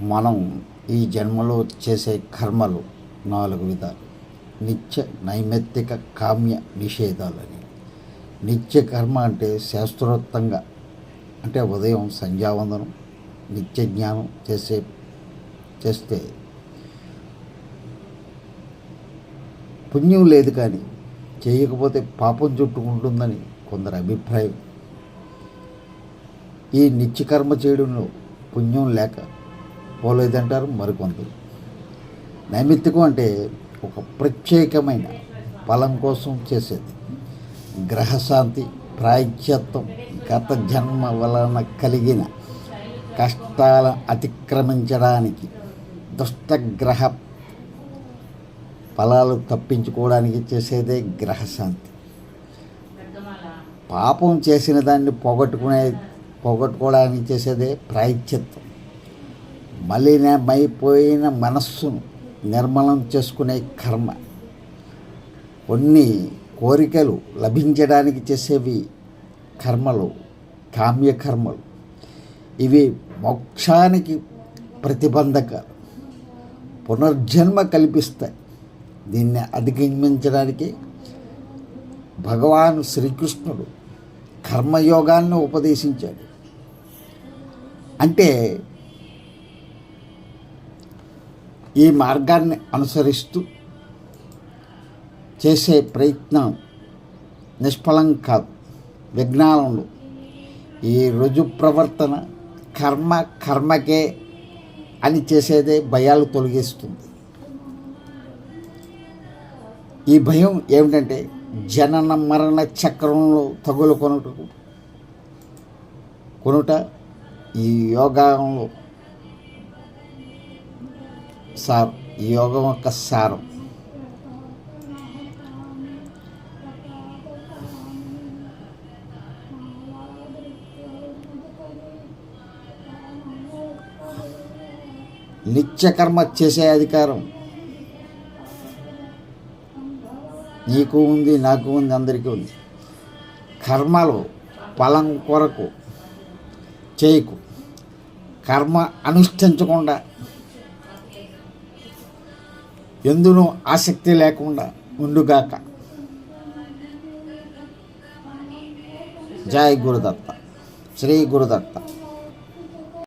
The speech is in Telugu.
మనం ఈ జన్మలో చేసే కర్మలు నాలుగు విధాలు. నిత్య నైమిత్తిక కామ్య నిషేధాలని. నిత్య కర్మ అంటే శాస్త్రోక్తంగా అంటే ఉదయం సంధ్యావందనం నిత్య జ్ఞానం చేసే చేస్తే. పుణ్యం లేదు కానీ చేయకపోతే పాపం చుట్టుకుంటుందని కొందరి అభిప్రాయం. ఈ నిత్యకర్మ చేయడంలో పుణ్యం లేక పోలేదంటారు మరికొందరు. నైమిత్తికం అంటే ఒక ప్రత్యేకమైన ఫలం కోసం చేసేది. గ్రహశాంతి ప్రాచ్యత్వం గత జన్మ వలన కలిగిన కష్టాల అతిక్రమించడానికి దుష్టగ్రహ ఫలాలు తప్పించుకోవడానికి చేసేదే గ్రహశాంతి. పాపం చేసిన దాన్ని పోగొట్టుకునే పోగొట్టుకోవడానికి చేసేదే ప్రాయశ్చిత్తం. మలినమైపోయిన మనస్సును నిర్మలం చేసుకునే కర్మ. కొన్ని కోరికలు లభించడానికి చేసేవి కర్మలు కామ్యకర్మలు. ఇవి మోక్షానికి ప్రతిబంధకాలు పునర్జన్మ కల్పిస్తాయి. దీన్ని అధిగమించడానికి భగవాన్ శ్రీకృష్ణుడు కర్మయోగాన్ని ఉపదేశించాడు. అంటే ఈ మార్గాన్ని అనుసరిస్తూ చేసే ప్రయత్నం నిష్ఫలం కాదు విజ్ఞానంలో ఈ రుజు ప్రవర్తన కర్మ కర్మకే అని చేసేదే భయాలు తొలగిస్తుంది. ఈ భయం ఏమిటంటే జనన మరణ చక్రంలో తగులు కొనుట కొనుట ఈ యోగంలో సార్ యోగం యొక్క సారం. నిత్యకర్మ చేసే అధికారం. నీకు ఉంది నాకు ఉంది అందరికీ ఉంది. కర్మలు ఫలం కొరకు చేయకు. కర్మ అనుష్ఠించకుండా ఎందునో ఆసక్తి లేకుండా ఉండుగాక. జై గురుదత్త. శ్రీ గురుదత్త.